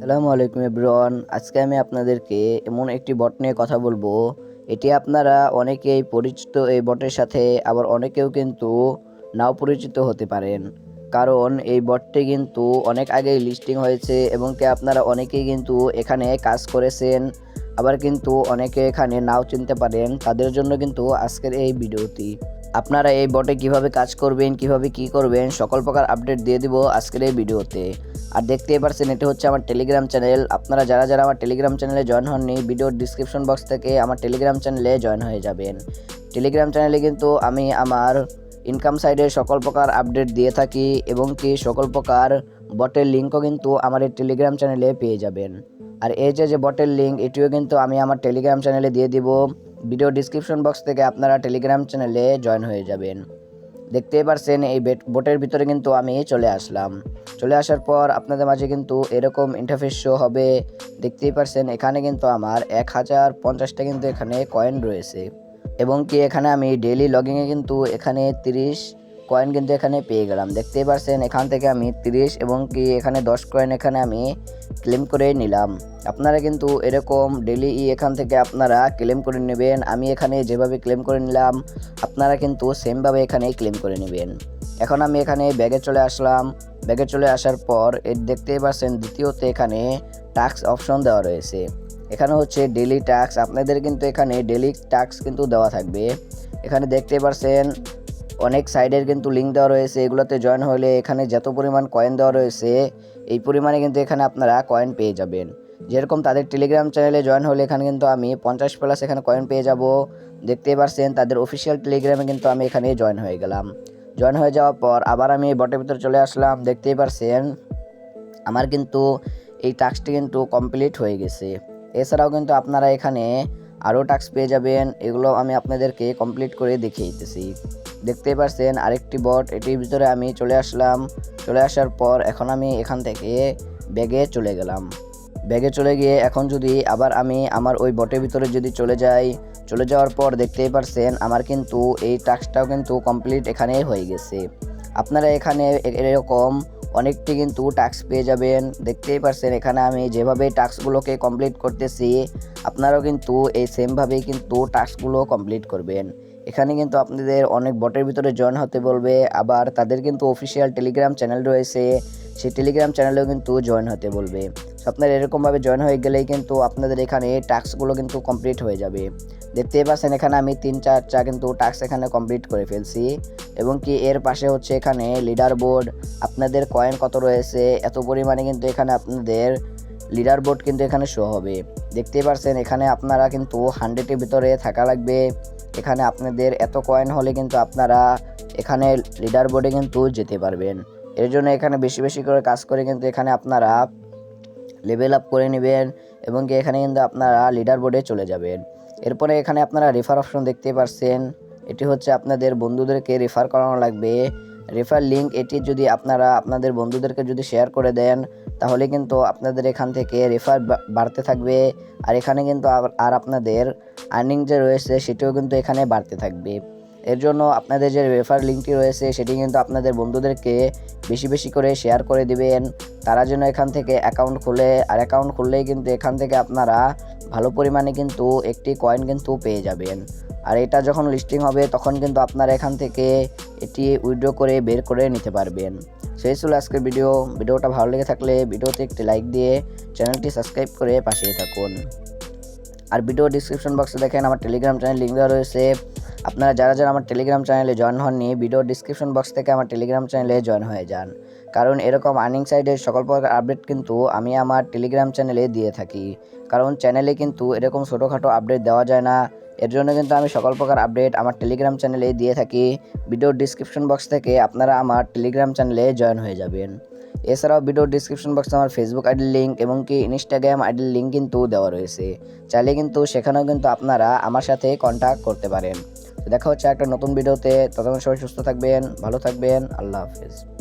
সালামু আলাইকুম এভরিওয়ান। আজকে আমি আপনাদেরকে এমন একটি বট নিয়ে কথা বলব। এটি আপনারা অনেকেই পরিচিত এই বটের সাথে, আবার অনেকেও কিন্তু নাও পরিচিত হতে পারেন। কারণ এই বটটি কিন্তু অনেক আগেই লিস্টিং হয়েছে এবং কি আপনারা অনেকেই কিন্তু এখানে কাজ করেছেন, আবার কিন্তু অনেকে এখানে নাও চিনতে পারেন। তাদের জন্য কিন্তু আজকের এই ভিডিওটি। আপনারা এই বটে কীভাবে কাজ করবেন, কীভাবে কি করবেন, সকল প্রকার আপডেট দিয়ে দিব আজকের এই ভিডিওতে। আর দেখতেই পারছেন, এটি হচ্ছে আমার টেলিগ্রাম চ্যানেল আপনারা যারা যারা আমার টেলিগ্রাম চ্যানেলে জয়েন হননি ভিডিওর ডিসক্রিপশন বক্স থেকে আমার টেলিগ্রাম চ্যানেলে জয়েন হয়ে যাবেন। টেলিগ্রাম চ্যানেলে কিন্তু আমি আমার ইনকাম সাইডের সকল প্রকার আপডেট দিয়ে থাকি এবং কি সকল প্রকার বটের লিঙ্কও কিন্তু আমার এই টেলিগ্রাম চ্যানেলে পেয়ে যাবেন। আর এই যে যে বটের লিঙ্ক এটিও কিন্তু আমি আমার টেলিগ্রাম চ্যানেলে দিয়ে দিব। ভিডিও ডিসক্রিপশন বক্স থেকে আপনারা টেলিগ্রাম চ্যানেলে জয়েন হয়ে যাবেন। দেখতেই পারছেন, এই বেট- বোটের ভিতরে কিন্তু আমি চলে আসলাম। চলে আসার পর আপনাদের মাঝে কিন্তু এরকম ইন্টারফেস শো হবে। দেখতেই পারছেন, এখানে কিন্তু আমার এক হাজার পঞ্চাশটা কিন্তু এখানে কয়েন রয়েছে। এবং কি এখানে আমি ডেইলি লগিংয়ে কিন্তু এখানে তিরিশ কয়েন কিন্তু এখানে পেয়ে গেলাম। দেখতেই পারছেন, এখান থেকে আমি তিরিশ এবং কি এখানে দশ কয়েন এখানে আমি ক্লেম করে নিলাম। আপনারা কিন্তু এরকম ডেলি ই এখান থেকে আপনারা ক্লেম করে নেবেন। আমি এখানে যেভাবে ক্লেম করে নিলাম, আপনারা কিন্তু সেমভাবে এখানে ক্লেম করে নেবেন। এখন আমি এখানে ব্যাগে চলে আসলাম। ব্যাগে চলে আসার পর এর দেখতেই পাচ্ছেন দ্বিতীয়তে এখানে টাস্ক অপশন দেওয়া রয়েছে। এখানে হচ্ছে ডেলি টাস্ক আপনাদের কিন্তু এখানে ডেলি টাস্ক কিন্তু দেওয়া থাকবে। এখানে দেখতে পাচ্ছেন অনেক সাইডের কিন্তু লিঙ্ক দেওয়া রয়েছে, এগুলোতে জয়েন হলে এখানে যত পরিমাণ কয়েন দেওয়া রয়েছে, এই পরিমাণে কিন্তু এখানে আপনারা কয়েন পেয়ে যাবেন। যেরকম তাদের টেলিগ্রাম চ্যানেলে জয়েন হলে এখানে কিন্তু আমি পঞ্চাশ প্লাস এখানে কয়েন পেয়ে যাব। দেখতেই পারছেন তাদের অফিসিয়াল টেলিগ্রামে কিন্তু আমি এখানে জয়েন হয়ে গেলাম। জয়েন হয়ে যাওয়ার পর আবার আমি বটের ভিতরে চলে আসলাম, দেখতেই পারছেন আমার কিন্তু এই টাস্কটি কিন্তু কমপ্লিট হয়ে গেছে। এছাড়াও কিন্তু আপনারা এখানে আরও টাস্ক পেয়ে যাবেন, এগুলো আমি আপনাদেরকে কমপ্লিট করে দেখিয়ে দিতেছি। দেখতেই পারছেন, আরেকটি বট এটির ভিতরে আমি চলে আসলাম। চলে আসার পর এখন আমি এখান থেকে ব্যাগে চলে গেলাম। ব্যাগে চলে গিয়ে এখন যদি আবার আমি আমার ওই বটের ভিতরে যদি চলে যাই, চলে যাওয়ার পর দেখতেই পারছেন, আমার কিন্তু এই টাস্কটাও কিন্তু কমপ্লিট এখানে হয়ে গেছে। আপনারা এখানে এরকম অনেকটি কিন্তু টাস্ক পেয়ে যাবেন। দেখতেই পারছেন এখানে আমি যেভাবে টাস্কগুলোকে কমপ্লিট করতেছি, আপনারাও কিন্তু এই সেমভাবেই কিন্তু টাস্কগুলো কমপ্লিট করবেন। এখানে কিন্তু আপনাদের অনেক বটের ভিতরে জয়েন হতে বলবে, আবার তাদের কিন্তু অফিসিয়াল টেলিগ্রাম চ্যানেল রয়েছে। সেই টেলিগ্রাম চ্যানেলেও কিন্তু জয়েন হতে বলবে। আপনারা এরকমভাবে জয়েন হয়ে গেলেই কিন্তু আপনাদের এখানে টাস্কগুলো কিন্তু কমপ্লিট হয়ে যাবে। দেখতেই পাচ্ছেন, এখানে আমি তিন চারটা কিন্তু টাস্ক এখানে কমপ্লিট করে ফেলছি। এবং কি এর পাশে হচ্ছে এখানে লিডার বোর্ড আপনাদের কয়েন কত রয়েছে, এত পরিমাণে কিন্তু এখানে আপনাদের লিডার বোর্ড কিন্তু এখানে শো হবে। দেখতেই পারছেন এখানে আপনারা কিন্তু হান্ড্রেডের ভিতরে থাকা লাগবে। এখানে আপনাদের এত কয়েন হলে কিন্তু আপনারা এখানে লিডার বোর্ডে কিন্তু যেতে পারবেন। এর জন্য এখানে বেশি বেশি করে কাজ করে কিন্তু এখানে আপনারা লেভেল আপ করে নেবেন এবং কি এখানে কিন্তু আপনারা লিডার বোর্ডে চলে যাবেন। এরপরে এখানে আপনারা রেফার অপশন দেখতে পারছেন। এটি হচ্ছে আপনাদের বন্ধুদেরকে রেফার করানো লাগবে। রেফার লিঙ্ক এটি যদি আপনারা আপনাদের বন্ধুদেরকে যদি শেয়ার করে দেন, তাহলে কিন্তু আপনাদের এখান থেকে রেফার বাড়তে থাকবে। আর এখানে কিন্তু আর আপনাদের আর্নিং যে রয়েছে, সেটিও কিন্তু এখানে বাড়তে থাকবে। এর জন্য আপনাদের যে রেফার লিঙ্কটি রয়েছে, সেটি কিন্তু আপনাদের বন্ধুদেরকে বেশি বেশি করে শেয়ার করে দিবেন। তারা যেন এখান থেকে অ্যাকাউন্ট খুলে, আর অ্যাকাউন্ট খুললেই কিন্তু এখান থেকে আপনারা ভালো পরিমাণে কিন্তু একটি কয়েন কিন্তু পেয়ে যাবেন। আর এটা যখন লিস্টিং হবে, তখন কিন্তু আপনারা এখান থেকে এটি উইড্রো করে বের করে নিতে পারবেন। সেই ছিল আজকের ভিডিও ভিডিওটা ভালো লেগে থাকলে ভিডিওতে একটি লাইক দিয়ে চ্যানেলটি সাবস্ক্রাইব করে পাশেই থাকুন। আর ভিডিও ডিসক্রিপশন বক্সে দেখেন, আমার টেলিগ্রাম চ্যানেল লিঙ্ক দেওয়া রয়েছে। আপনারা যারা যারা আমার টেলিগ্রাম চ্যানেলে জয়েন হননি ভিডিও ডিসক্রিপশন বক্স থেকে আমার টেলিগ্রাম চ্যানেলে জয়েন হয়ে যান। কারণ এরকম আর্নিং সাইডের সকল প্রকার আপডেট কিন্তু আমি আমার টেলিগ্রাম চ্যানেলে দিয়ে থাকি। কারণ চ্যানেলে কিন্তু এরকম ছোটোখাটো আপডেট দেওয়া যায় না। এর জন্য কিন্তু আমি সকল প্রকার আপডেট আমার টেলিগ্রাম চ্যানেলে দিয়ে থাকি। ভিডিও ডিসক্রিপশন বক্স থেকে আপনারা আমার টেলিগ্রাম চ্যানেলে জয়েন হয়ে যাবেন। এছাড়াও ভিডিও ডিসক্রিপশন বক্সে আমার ফেসবুক আইডির লিঙ্ক এবং কি ইনস্টাগ্রাম আইডির লিঙ্ক কিন্তু দেওয়া রয়েছে। চাইলে কিন্তু সেখানেও কিন্তু আপনারা আমার সাথে কন্ট্যাক্ট করতে পারেন। দেখা হচ্ছে একটা নতুন ভিডিওতে। ততক্ষণ সবাই সুস্থ থাকবেন ভালো থাকবেন। আল্লাহ হাফিজ।